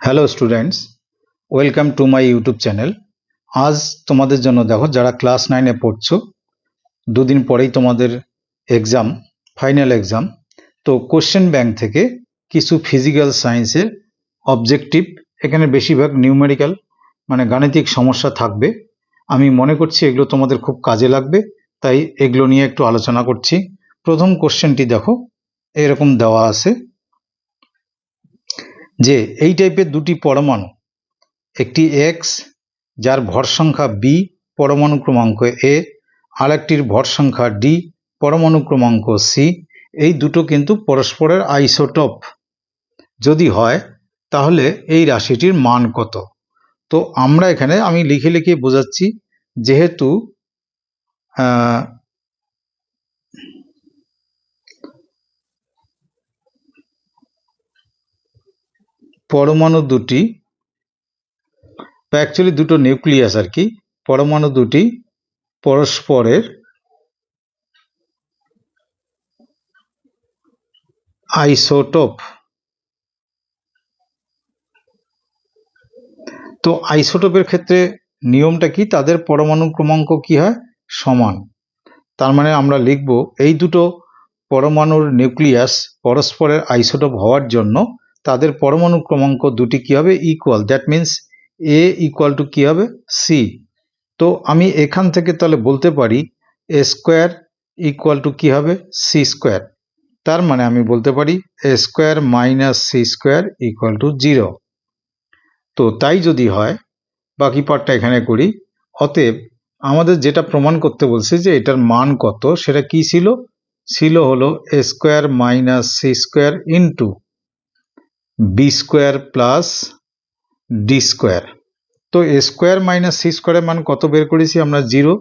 Hello students welcome to my YouTube channel আজ তোমাদের জন্য দেখো, যারা ক্লাস নাইনে পড়ছো, দুদিন পরেই তোমাদের এক্সাম ফাইনাল এক্সাম তো কোশ্চেন ব্যাংক থেকে কিছু ফিজিক্যাল সায়েন্সের অবজেক্টিভ এখানে বেশিরভাগ নিউমেরিক্যাল মানে গাণিতিক সমস্যা থাকবে। আমি মনে করছি এগুলো তোমাদের খুব কাজে লাগবে, তাই এগুলো নিয়ে একটু আলোচনা করছি। প্রথম কোশ্চেনটি দেখো, এরকম দেওয়া আছে। যে এই টাইপের দুটি পরমাণু, একটি এক্স যার ভর সংখ্যা বি পরমাণু ক্রমাঙ্ক এ আর একটির ভর সংখ্যা ডি পরমাণু ক্রমাঙ্ক সি এই দুটো কিন্তু পরস্পরের আইসোটপ। যদি হয়, তাহলে এই রাশিটির মান কত? তো আমরা এখানে আমি লিখে লিখে বোঝাচ্ছি, যেহেতু পরমাণু দুটি, বা অ্যাকচুয়ালি দুটো নিউক্লিয়াস আর কি, পরমাণু দুটি পরস্পরের আইসোটোপ তো আইসোটোপের ক্ষেত্রে নিয়মটা কি? তাদের পরমাণু ক্রমাঙ্ক কি হয়? সমান। তার মানে আমরা লিখব এই দুটো পরমাণুর নিউক্লিয়াস পরস্পরের আইসোটোপ হওয়ার জন্য তাদের পরমাণু ক্রমাঙ্ক দুটি কি হবে? Equal that means A equal to কি হবে? সি তো আমি এখান থেকে তাহলে বলতে পারি এ স্কোয়ার ইকুয়াল টু কি হবে? সি স্কোয়ার তার মানে আমি বলতে পারি A square minus C square equal to zero তো তাই যদি হয়, বাকি পার্টটা এখানে করি। অতএব আমাদের যেটা প্রমাণ করতে বলছে যে এটার মান কত, সেটা কি ছিল? ছিল হলো A square minus C square into B square plus D square তো এ স্কোয়ার মাইনাস সি স্কোয়ারের মান কত বের করেছি আমরা জিরো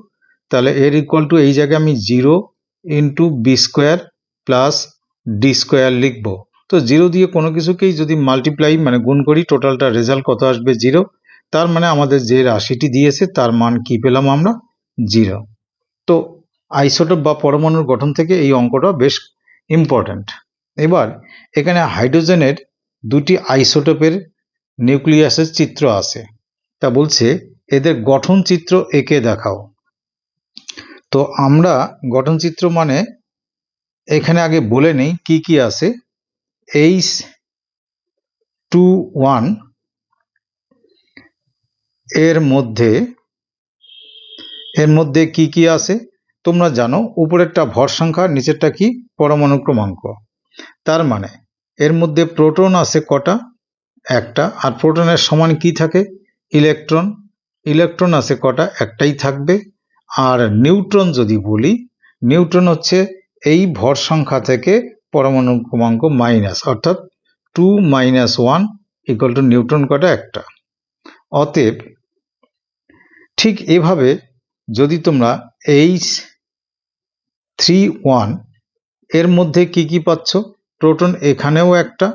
তাহলে এর ইকুয়াল টু এই জায়গায় আমি zero into B square plus D square লিখব। তো জিরো দিয়ে কোনো কিছুকেই যদি মাল্টিপ্লাই মানে গুণ করি টোটালটা রেজাল্ট কত আসবে জিরো তার মানে আমাদের যে রাশিটি দিয়েছে, তার মান কি পেলাম আমরা? জিরো তো আইসোটোপ বা পরমাণুর গঠন থেকে এই অঙ্কটা বেশ ইম্পর্ট্যান্ট এবার এখানে হাইড্রোজেনের দুটি আইসোটোপের নিউক্লিয়াসের চিত্র আছে। তা বলছে, এদের গঠন চিত্র এঁকে দেখাও। তো আমরা গঠন চিত্র মানে এখানে আগে বলে নেই কি কি আছে। এইচ টু ওয়ানের মধ্যে এর মধ্যে কি কি আছে? তোমরা জানো, উপরেরটা ভর সংখ্যা, নিচেরটা কি? পরমাণু ক্রমাঙ্ক। তার মানে এর মধ্যে প্রোটন আছে কটা? একটা। আর প্রোটনের সমান কি থাকে? ইলেকট্রন। ইলেকট্রন আছে কটা? একটাই থাকবে। আর নিউট্রন যদি বলি, নিউট্রন হচ্ছে এই ভর সংখ্যা থেকে পরমাণু ক্রমাঙ্ক মাইনাস, অর্থাৎ two minus one equal to neutron কটা? একটা। অতএব ঠিক এভাবে যদি তোমরা এইচ থ্রি ওয়ানের মধ্যে কি কি পাচ্ছ? প্রোটন এখানেও একটা,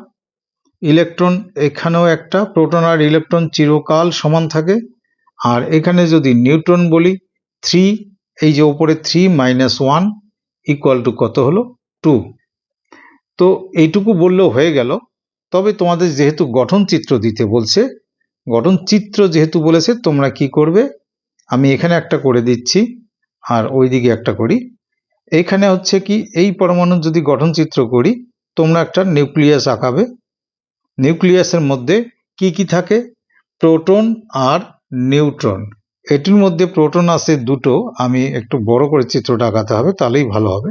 ইলেকট্রন এখানেও একটা, প্রোটন আর ইলেকট্রন চিরকাল সমান থাকে। আর এখানে যদি নিউট্রন বলি, থ্রি, এই যে ওপরে three minus one equal to কত হলো? টু। তো এইটুকু বললেও হয়ে গেল। তবে তোমাদের যেহেতু গঠন চিত্র দিতে বলছে, গঠন চিত্র যেহেতু বলেছে, তোমরা কি করবে? আমি এখানে একটা করে দিচ্ছি, আর ওইদিকে একটা করি। এইখানে হচ্ছে কি, এই পরমাণুর যদি গঠন চিত্র করি তোমরা একটা নিউক্লিয়াস আঁকাবে। নিউক্লিয়াসের মধ্যে কি কি থাকে? প্রোটন আর নিউট্রন। এটির মধ্যে প্রোটন আছে দুটো। আমি একটু বড় করে চিত্রটা আঁকাতে হবে, তাহলেই ভালো হবে।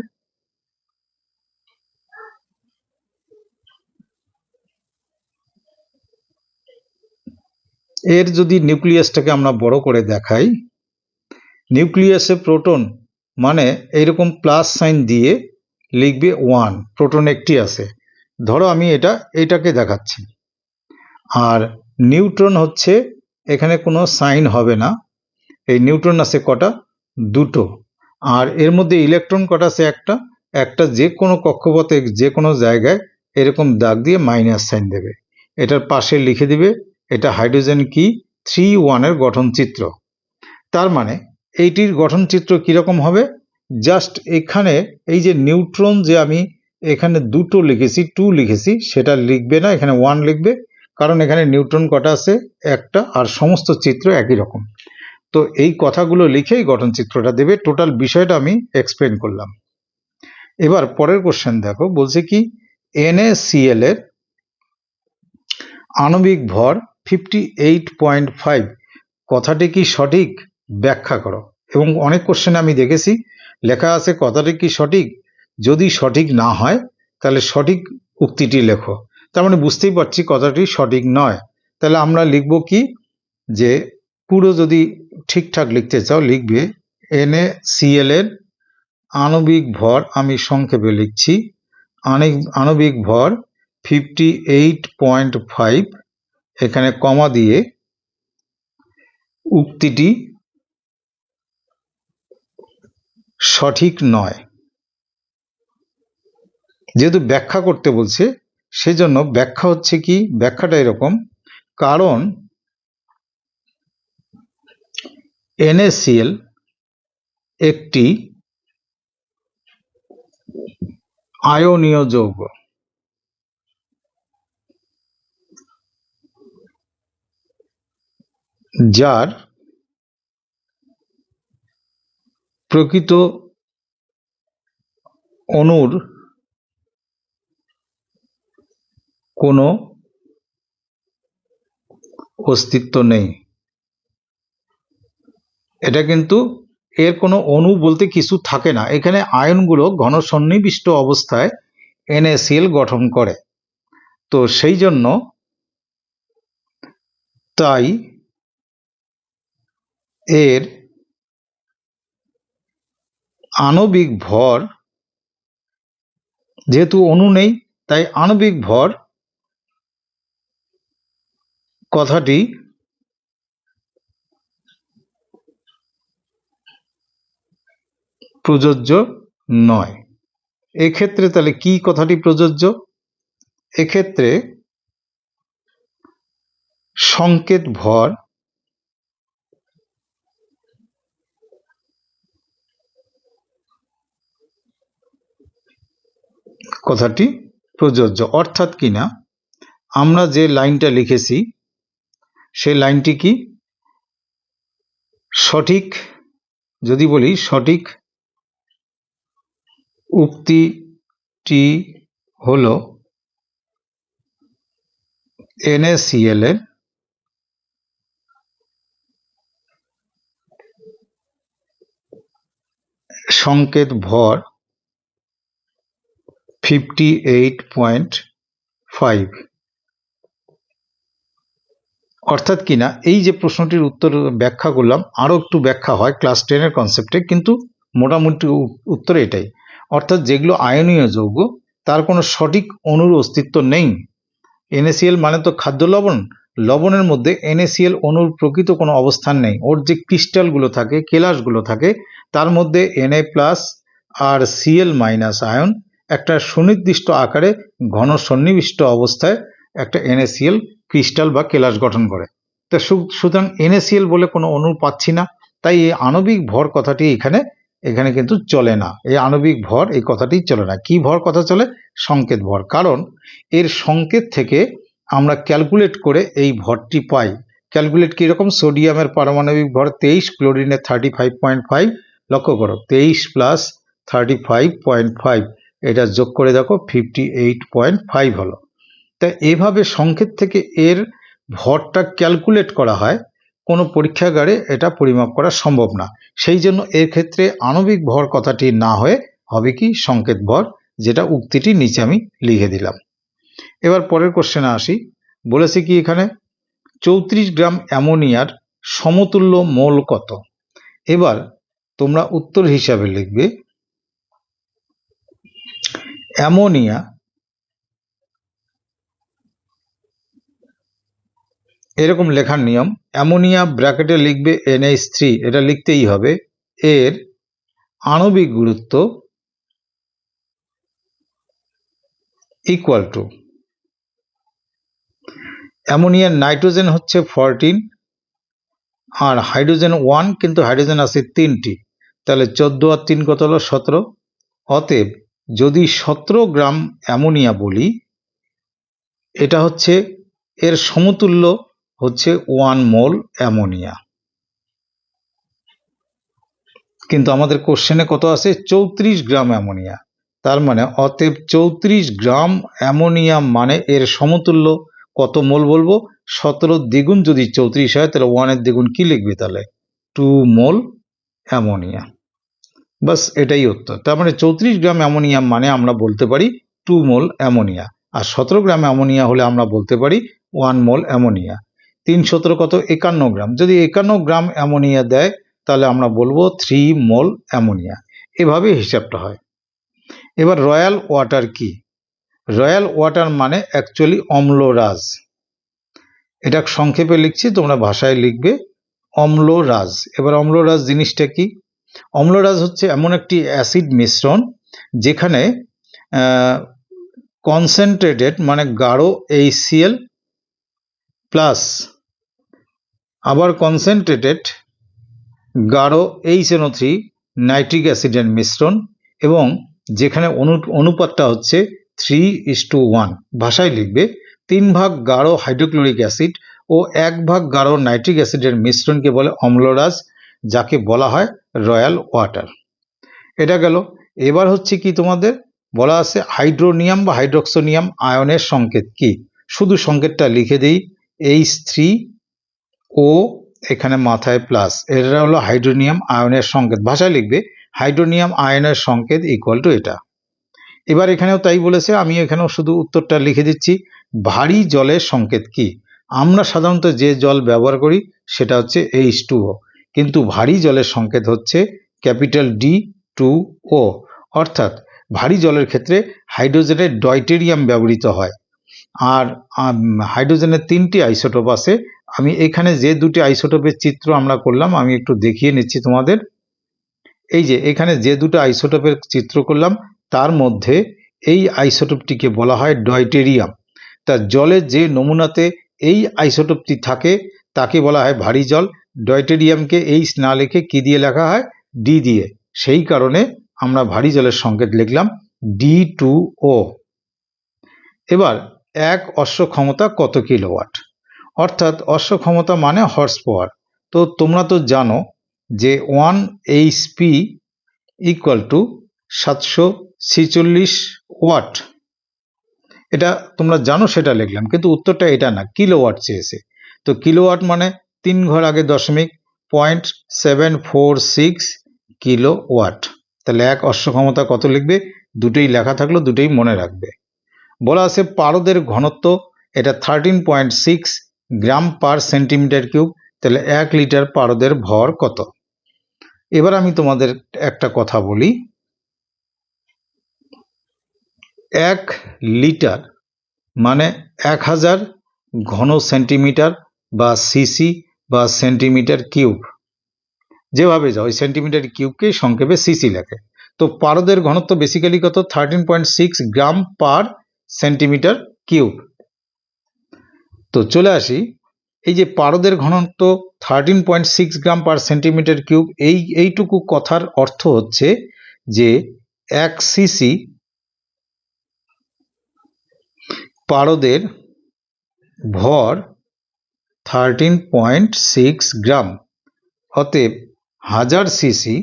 এর যদি নিউক্লিয়াসটাকে আমরা বড় করে দেখাই, নিউক্লিয়াসে প্রোটন মানে এইরকম প্লাস সাইন দিয়ে লিখবে ওয়ান প্রোটন একটি আছে। ধরো আমি এটা, এটাকে দেখাচ্ছি। আর নিউট্রন হচ্ছে, এখানে কোনো সাইন হবে না। এই নিউট্রন আছে কটা? দুটো। আর এর মধ্যে ইলেকট্রন কটা আছে একটা? একটা যে কোনো কক্ষপথে, যে কোনো জায়গায় এরকম দাগ দিয়ে মাইনাস সাইন দেবে। এটার পাশে লিখে দিবে, এটা হাইড্রোজেন কি? থ্রি ওয়ানের গঠন চিত্র। তার মানে এইটির গঠন চিত্র কীরকম হবে? জাস্ট এখানে এই যে নিউট্রন যে আমি এখানে দুটো লিখেছি টু লিখেছি, সেটা লিখবে না, এখানে ওয়ান লিখবে। কারণ এখানে নিউট্রন কটা আছে? একটা, আর সমস্ত চিত্র একই রকম। তো এই কথাগুলো লিখেই গঠন চিত্রটা দেবে। টোটাল বিষয়টা আমি এক্সপ্লেন করলাম। এবার পরের কোশ্চেন দেখো। বলছে কি এনএসিএল এর আণবিক ভর ফিফটি এইট পয়েন্ট ফাইভ কথাটি কি সঠিক? ব্যাখ্যা করো। এবং অনেক কোশ্চেন আমি দেখেছি। লেখা আছে কথাটি কি সঠিক? যদি সঠিক না হয়, তাহলে সঠিক উক্তিটি লেখো। তার মানে বুঝতেই পারছি কথাটি সঠিক নয়। তাহলে আমরা লিখব কি? যে পুরো যদি ঠিকঠাক লিখতে চাও, লিখবে এন এনএ সিএল এর আণবিক ভর আমি সংক্ষেপে লিখছি। আণবিক ভর ফিফটি এইট পয়েন্ট ফাইভ এখানে কমা দিয়ে উক্তিটি সঠিক নয়। যেহেতু ব্যাখ্যা করতে বলছে, সেজন্য ব্যাখ্যা হচ্ছে কি, ব্যাখ্যাটা এরকম। কারণ এনএসিএল একটি আয়নীয় যৌগ। যার প্রকৃত অণুর কোনো অস্তিত্ব নেই। এটা কিন্তু এর কোনো অণু বলতে কিছু থাকে না। এখানে আয়নগুলো ঘন সন্নিবিষ্ট অবস্থায় এনএসিএল গঠন করে। তো সেই জন্য তাই এর আণবিক ভর যেহেতু অণু নেই, তাই আণবিক ভর কথাটি প্রযোজ্য নয়। এক্ষেত্রে তাহলে কি কথাটি প্রযোজ্য? এক্ষেত্রে সংকেত ভর কথাটি প্রযোজ্য। অর্থাৎ কিনা আমরা যে লাইনটা লিখেছি, সেই লাইনটি কি? সঠিক, যদি বলি সঠিক উক্তিটি হল এনএসিএল এর সংকেত ভর ফিফটি এইট পয়েন্ট ফাইভ অর্থাৎ কিনা এই যে প্রশ্নটির উত্তর ব্যাখ্যা করলাম, আরও একটু ব্যাখ্যা হয় ক্লাস টেনের কনসেপ্টে কিন্তু মোটামুটি উত্তর এটাই। অর্থাৎ যেগুলো আয়নীয় যৌগ, তার কোনো সঠিক অণুর অস্তিত্ব নেই। এনএসিএল মানে তো খাদ্য লবণ। লবণের মধ্যে এনএসিএল অণুর প্রকৃত কোনো অবস্থান নেই। ওর যে ক্রিস্টালগুলো থাকে, কেলাসগুলো থাকে, তার মধ্যে এনএ প্লাস আর সিএল মাইনাস আয়ন একটা সুনির্দিষ্ট আকারে ঘন সন্নিবিষ্ট অবস্থায় একটা এনএসিএল ক্রিস্টাল বা কেলাস গঠন করে। তো সুতরাং এনএসিএল বলে কোনো অণু পাচ্ছি না, তাই এই আণবিক ভর কথাটি এখানে এখানে কিন্তু চলে না। এই আণবিক ভর এই কথাটি চলে না। কি ভর কথা চলে? সংকেত ভর। কারণ এর সংকেত থেকে আমরা ক্যালকুলেট করে এই ভরটি পাই। ক্যালকুলেট কীরকম? সোডিয়ামের পারমাণবিক ভর তেইশ ক্লোরিনের থার্টি ফাইভ পয়েন্ট ফাইভ লক্ষ্য করো, তেইশ plus thirty five point five এটা যোগ করে দেখো ফিফটি এইট পয়েন্ট ফাইভ হলো। তা এভাবে সংকেত থেকে এর ভরটা ক্যালকুলেট করা হয়, কোনো পরীক্ষাগারে এটা পরিমাপ করা সম্ভব না। সেই জন্য এর ক্ষেত্রে আণবিক ভর কথাটি না হয়ে হবে কি সংকেত ভর, যেটা উক্তিটি নিচে আমি লিখে দিলাম। এবার পরের কোশ্চেনে আসি। বলেছে কি এখানে? চৌত্রিশ গ্রাম অ্যামোনিয়ার সমতুল্য মোল কত? এবার তোমরা উত্তর হিসাবে লিখবে অ্যামোনিয়া এরকম লেখার নিয়ম। অ্যামোনিয়া ব্র্যাকেটে লিখবে এনএইচ থ্রি এটা লিখতেই হবে। এর আণবিক গুরুত্ব ইকুয়াল টু অ্যামোনিয়ার নাইট্রোজেন হচ্ছে ফরটিন আর হাইড্রোজেন ওয়ান কিন্তু হাইড্রোজেন আছে তিনটি। তাহলে চোদ্দ আর তিন কত হলো? সতেরো। অতএব যদি সতেরো গ্রাম অ্যামোনিয়া বলি, এটা হচ্ছে, এর সমতুল্য হচ্ছে ওয়ান মোল অ্যামোনিয়া। কিন্তু আমাদের কোশ্চেনে কত আছে? চৌত্রিশ গ্রাম অ্যামোনিয়া। তার মানে অতএব চৌত্রিশ গ্রাম অ্যামোনিয়া মানে এর সমতুল্য কত মোল বলব? সতেরো দ্বিগুণ যদি চৌত্রিশ হয়, তাহলে ওয়ানের দ্বিগুণ কি লিখবে তাহলে? Two mole ammonia. বাস এটাই উত্তর। তার মানে চৌত্রিশ গ্রাম অ্যামোনিয়া মানে আমরা বলতে পারি টু মোল অ্যামোনিয়া। আর সতেরো গ্রাম অ্যামোনিয়া হলে আমরা বলতে পারি ওয়ান মোল অ্যামোনিয়া। তিন সতেরো কত? একান্ন গ্রাম। যদি একান্ন গ্রাম অ্যামোনিয়া দেয়, তাহলে আমরা বলব থ্রি মোল অ্যামোনিয়া। এভাবে হিসাবটা হয়। এবার রয়্যাল ওয়াটার কি? রয়্যাল ওয়াটার মানে অ্যাকচুয়ালি অম্লরাজ। এটা সংক্ষেপে লিখছি, তোমরা ভাষায় লিখবে অম্লরাজ। এবার অম্লরাজ জিনিসটা কি? অম্লরাজ হচ্ছে এমন একটি অ্যাসিড মিশ্রণ যেখানে কনসেন্ট্রেটেড মানে গাঢ় এইচসিএল প্লাস আবার কনসেন্ট্রেটেড গাঢ় এইচএনও থ্রি নাইট্রিক অ্যাসিডের মিশ্রণ এবং যেখানে অনু, অনুপাতটা হচ্ছে থ্রি ইস টু ওয়ান ভাষায় লিখবে, তিন ভাগ গাঢ় হাইড্রোক্লোরিক অ্যাসিড ও এক ভাগ গাঢ় নাইট্রিক অ্যাসিডের মিশ্রণকে বলে অম্লরাজ। যাকে বলা হয় রয়্যাল ওয়াটার। এটা গেল। এবার হচ্ছে কি তোমাদের? বলা আছে হাইড্রোনিয়াম বা হাইড্রোক্সোনিয়াম আয়নের সংকেত কি? শুধু সংকেতটা লিখে দিই। এইচ থ্রি ও এখানে মাথায় প্লাস এটা হলো হাইড্রোনিয়াম আয়নের সংকেত। ভাষায় লিখবে, হাইড্রোনিয়াম আয়নের সংকেত ইকুয়াল টু এটা। এবার এখানেও তাই বলেছে, আমি এখানেও শুধু উত্তরটা লিখে দিচ্ছি। ভারী জলের সংকেত কি? আমরা সাধারণত যে জল ব্যবহার করি, সেটা হচ্ছে এইচ টু কিন্তু ভারী জলের সংকেত হচ্ছে ক্যাপিটাল ডি টু ও অর্থাৎ ভারী জলের ক্ষেত্রে হাইড্রোজেনের ডয়টেরিয়াম ব্যবহৃত হয়। আর হাইড্রোজেনের তিনটি আইসোটোপ আছে। আমি এখানে যে দুটি আইসোটোপের চিত্র আমরা করলাম, আমি একটু দেখিয়ে নিচ্ছি তোমাদের। এই যে, এখানে যে দুটো আইসোটোপের চিত্র করলাম, তার মধ্যে এই আইসোটোপটিকে বলা হয় ডয়টেরিয়াম। তা জলের যে নমুনাতে এই আইসোটোপটি থাকে, তাকে বলা হয় ভারী জল। ডয়টেরিয়ামকে এইচ না লিখে কি দিয়ে লেখা হয়? ডি দিয়ে। সেই কারণে আমরা ভারী জলের সংকেত লিখলাম ডি টু ও এবার এক অশ্ব ক্ষমতা কত কিলোওয়াট? অর্থাৎ অশ্ব ক্ষমতা মানে হর্স পাওয়ার তো তোমরা তো জানো যে one H P equal to সাতশো ছিচল্লিশ ওয়াট। এটা তোমরা জানো সেটা লিখলাম, কিন্তু উত্তরটা এটা না, কিলোওয়াট চেয়েছে। তো কিলোওয়াট মানে তিন ঘর আগে দশমিক point seven four six kilowatt. তাহলে এক অশ্ব ক্ষমতা কত লিখবে? দুটোই লেখা থাকল, দুটোই মনে রাখবে। বলা আছে পারদের ঘনত্ব, এটা thirteen point six gram per centimetre cube, তাহলে এক লিটার পারদের ভর কত? এবার আমি তোমাদের একটা কথা বলি। এক লিটার মানে এক হাজার ঘন সেন্টিমিটার বা সিসি বা সেন্টিমিটার কিউব যেভাবে যাও, ওই সেন্টিমিটার কিউবকেই সংক্ষেপে সিসি লেখে। তো পারদের ঘনত্ব বেসিক্যালি কত? Thirteen point six gram per centimetre cube তো চলে আসি, এই যে পারদের ঘনত্ব thirteen point six gram per centimetre cube এই, এইটুকু কথার অর্থ হচ্ছে যে এক সিসি পারদের ভর থার্টিন পয়েন্ট সিক্স গ্রাম অতএব হাজার সিসি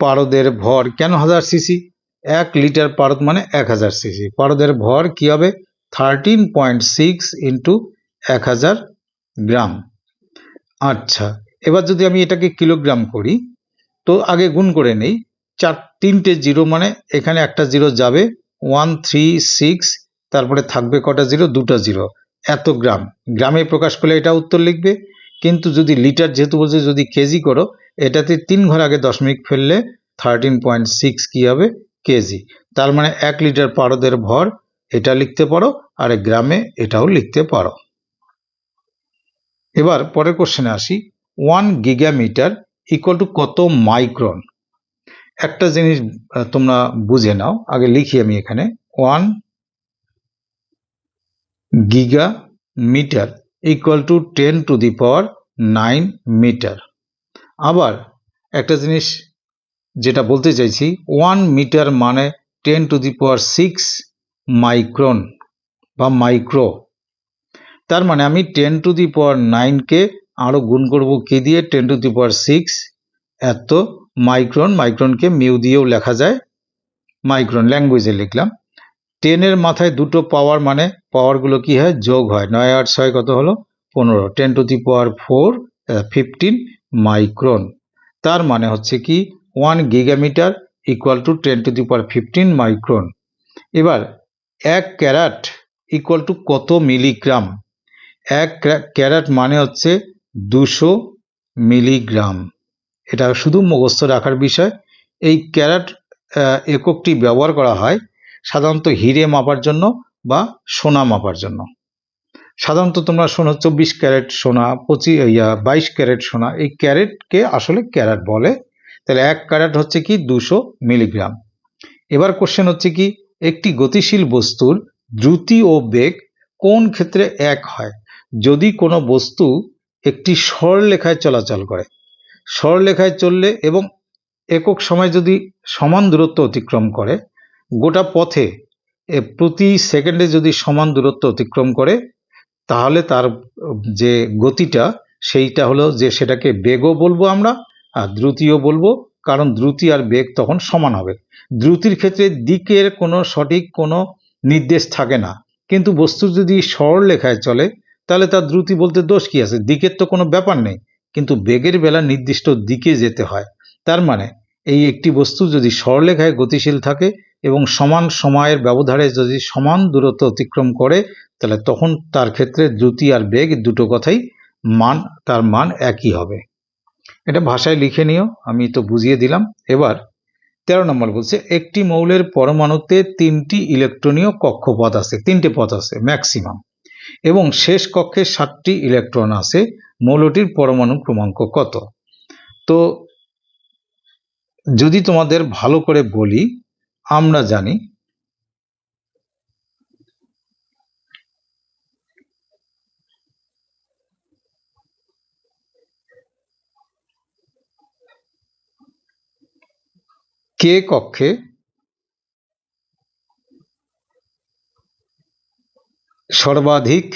পারদের ভর কেন হাজার সিসি এক লিটার পারদ মানে এক হাজার সিসি পারদের ভর কি হবে? থার্টিন পয়েন্ট সিক্স ইন্টু এক হাজার গ্রাম। আচ্ছা এবার যদি আমি এটাকে কিলোগ্রাম করি, তো আগে গুণ করে নেই। চার, তিনটে জিরো মানে এখানে একটা জিরো যাবে। ওয়ান থ্রি সিক্স তারপরে থাকবে কটা জিরো দুটো জিরো এত গ্রাম। গ্রামে প্রকাশ করলে এটা উত্তর লিখবে, কিন্তু যদি লিটার যেহেতু বলছে, যদি কেজি করো, এটাতে তিন ঘর আগে দশমিক ফেললে থার্টিন পয়েন্ট সিক্স কী হবে? কেজি। তার মানে এক লিটার পারদের ভর, এটা লিখতে পারো, আর গ্রামে এটাও লিখতে পারো। এবার পরের কোশ্চেনে আসি। ওয়ান গিগামিটার ইকুয়াল টু কত মাইক্রন একটা জিনিস তোমরা বুঝে নাও। আগে লিখি আমি এখানে। One gigametre equal to ten to the power nine metre আবার একটা জিনিস যেটা বলতে চাইছি ওয়ান মিটার মানে ten to the power six micron বা মাইক্রো তার মানে আমি টেন টু দি পাওয়ার নাইনকে আরও গুণ করব কে দিয়ে? Ten to the power six এত মাইক্রন মাইক্রনকে মিউ দিয়েও লেখা যায় মাইক্রন ল্যাঙ্গুয়েজে লিখলাম। টেনের মাথায় দুটো পাওয়ার মানে পাওয়ারগুলো কি হয়? যোগ হয়। নয় আট ছয় কত হলো? পনেরো। Ten to the power four fifteen micron তার মানে হচ্ছে কি? One gigametre equal to ten to the power fifteen micron এবার, এক ক্যারাট ইকুয়াল টু কত মিলিগ্রাম এক ক্যারাট মানে হচ্ছে দুশো মিলিগ্রাম এটা শুধু মুখস্থ রাখার বিষয়। এই ক্যারাট এককটি ব্যবহার করা হয় সাধারণত হিরে মাপার জন্য বা সোনা মাপার জন্য। সাধারণত তোমরা শোনো চব্বিশ ক্যারেট সোনা পঁচিশ ইয়া, বাইশ ক্যারেট সোনা, এই ক্যারেটকে আসলে ক্যারেট বলে। তাহলে এক ক্যারেট হচ্ছে কি দুশো মিলিগ্রাম। এবার কোশ্চেন হচ্ছে কি, একটি গতিশীল বস্তুর দ্রুতি ও বেগ কোন ক্ষেত্রে এক হয়? যদি কোনো বস্তু একটি সরলেখায় চলাচল করে সরলেখায় চললে এবং একক সময় যদি সমান দূরত্ব অতিক্রম করে গোটা পথে প্রতি সেকেন্ডে যদি সমান দূরত্ব অতিক্রম করে, তাহলে তার, যে গতিটা, সেইটা হলো যে সেটাকে বেগও বলব আমরা, আর দ্রুতিও বলব, কারণ দ্রুতি আর বেগ তখন সমান হবে। দ্রুতির ক্ষেত্রে দিকের কোনো সঠিক কোনো নির্দেশ থাকে না। কিন্তু বস্তু যদি সরল লেখায় চলে, তাহলে তার দ্রুতি বলতে দোষ কি আছে? দিকের তো কোনো ব্যাপার নেই, কিন্তু বেগের বেলা নির্দিষ্ট দিকে যেতে হয়। তার মানে এই একটি বস্তু যদি সরলেখায় গতিশীল থাকে এবং সমান সময়ের ব্যবধানে যদি সমান দূরত্ব অতিক্রম করে, তাহলে তখন তার ক্ষেত্রে দ্রুতি আর বেগ দুটো কথাই মান, তার মান একই হবে। এটা ভাষায় লিখে নিও, আমি তো বুঝিয়ে দিলাম। এবার তেরো নম্বর বলছে, একটি মৌলের পরমাণুতে তিনটি ইলেকট্রনীয় কক্ষপথ আছে, তিনটে পথ আছে, ম্যাক্সিমাম। এবং শেষ কক্ষে সাতটি ইলেকট্রন আছে, মৌলটির পরমাণু ক্রমাঙ্ক কত? তো যদি তোমাদের ভালো করে বলি আমরা জানি কে কক্ষে সর্বাধিক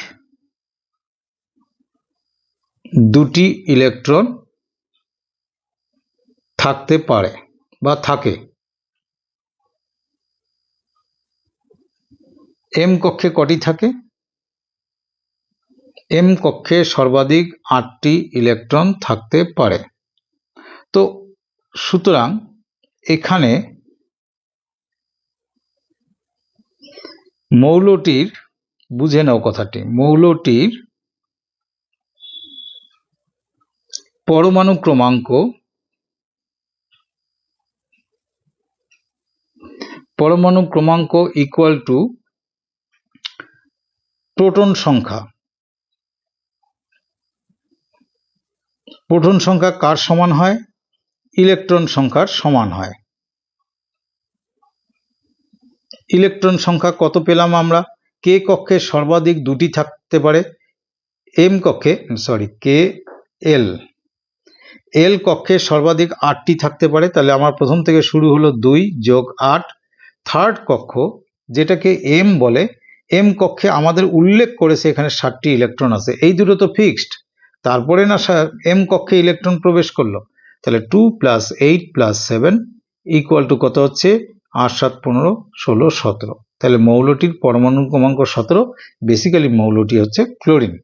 দুটি ইলেকট্রন থাকতে পারে? বা থাকে। এম কক্ষে কটি থাকে? এম কক্ষে সর্বাধিক আটটি ইলেকট্রন থাকতে পারে। তো সুতরাং এখানে মৌলটির, বুঝে নাও কথাটি, মৌলটির পরমাণু ক্রমাঙ্ক পরমাণু ক্রমাঙ্ক ইকুয়াল টু প্রোটন সংখ্যা। প্রোটন সংখ্যা কার সমান হয়? ইলেকট্রন সংখ্যার সমান হয়। ইলেকট্রন সংখ্যা কত পেলাম আমরা? কে কক্ষে সর্বাধিক দুটি থাকতে পারে। এম কক্ষে সরি কে এল এল কক্ষে সর্বাধিক আটটি থাকতে পারে। তাহলে আমার প্রথম থেকে শুরু হলো দুই যোগ আট। থার্ড কক্ষ, যেটাকে এম বলে এম কক্ষে আমাদের উল্লেখ করেছে এখানে ষাটটি ইলেকট্রন আছে। এই দুটো তো ফিক্সড তারপরে না এম কক্ষে ইলেকট্রন প্রবেশ করল। তাহলে two plus eight plus seven equal to কত হচ্ছে? আট, সাত, পনেরো, ষোলো, সতেরো। তাহলে মৌলটির পরমাণু ক্রমাঙ্ক সতেরো বেসিক্যালি মৌলটি হচ্ছে ক্লোরিন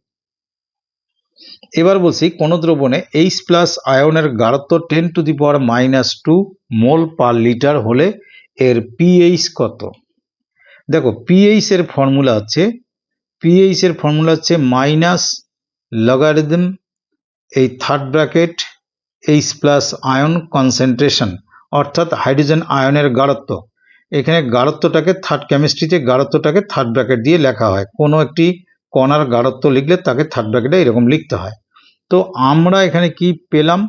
এবার বলছি, কোন দ্রবণে এইচ প্লাস আয়নের গাঢ়ত্ব ten to the power minus two mole per litre হলে এর পিএইচ কত? দেখো পিএইচ এর ফর্মুলা হচ্ছে পিএইচ এর ফর্মুলা হচ্ছে মাইনাস লগারিদম এই third bracket H plus ion concentration অর্থাৎ হাইড্রোজেন আয়নের গাঢ়ত্ব। এখানে গাঢ়ত্বটাকে থার্ড কেমিস্ট্রিতে গাঢ়ত্বটাকে থার্ড ব্র্যাকেট দিয়ে লেখা হয়। কোনো একটি কণার গাঢ়ত্ব লিখলে তাকে থার্ড ব্র্যাকেটে এরকম লিখতে হয়। তো আমরা এখানে কি পেলাম?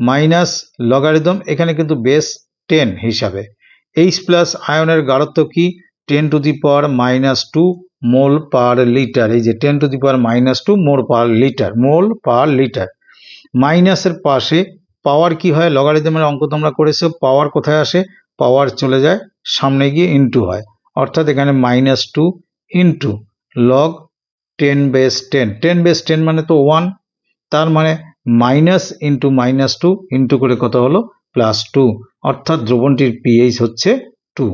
মাইনাস লগারিদম এখানে কিন্তু বেস টেন হিসাবে। এইচ প্লাস আয়নের গাঢ়ত্ব কি? Ten to the power minus two mole per litre এই যে ten to the power minus two mole per litre mole per litre মাইনাসের পাশে পাওয়ার কি হয়? লগারিদমের অঙ্ক তোমরা করেছ পাওয়ার কোথায় আসে? পাওয়ার চলে যায় সামনে গিয়ে ইনটু হয়। অর্থাৎ এখানে minus two into log ten base ten ten base ten মানে তো ওয়ান তার মানে minus into minus two into করে কত হলো? প্লাস টু অর্থাৎ দ্রবণটির পিএইচ হচ্ছে টু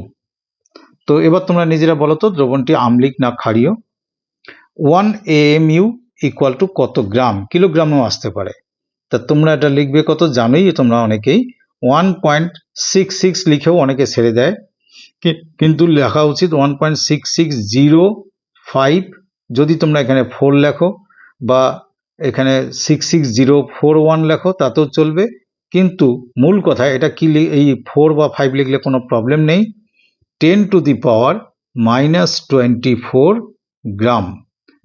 তো এবার তোমরা নিজেরা বলো তো, দ্রবণটি আমলিক না ক্ষারীয়? One M U equal to কত গ্রাম? কিলোগ্রামও আসতে পারে। তা তোমরা এটা লিখবে কত? জানোই, তোমরা অনেকেই। ওয়ান পয়েন্ট সিক্স সিক্স লিখেও অনেকে ছেড়ে দেয়। কিন্তু লেখা উচিত one point six six zero five যদি তোমরা এখানে ফোর লেখো বা এখানে six six zero four one লেখো, তাতেও চলবে। কিন্তু মূল কথা, এটা কি এই ফোর বা ফাইভ লিখলে কোনো প্রবলেম নেই। Ten to the power minus twenty four gram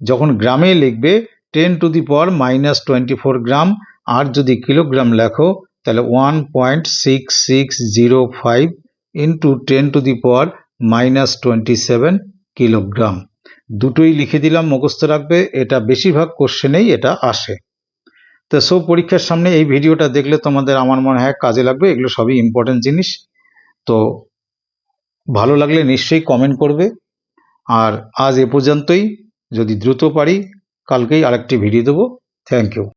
যখন গ্রামে লিখবে ten to the power minus twenty four gram আর যদি কিলোগ্রাম লেখো, তাহলে one point six six zero five into ten to the power minus twenty seven kilogram দুটোই লিখে দিলাম, মুখস্থ রাখবে, এটা বেশিরভাগ কোশ্চেনেই এটা আসে। তো সব পরীক্ষার সামনে এই ভিডিওটা দেখলে তোমাদের আমার মনে হয় কাজে লাগবে, এগুলো সবই ইম্পর্টেন্ট জিনিস। তো ভালো লাগলে নিশ্চয়ই কমেন্ট করবে। আর আজ এ পর্যন্তই। যদি দ্রুত পারি, কালকেই আরেকটি ভিডিও দেবো। Thank you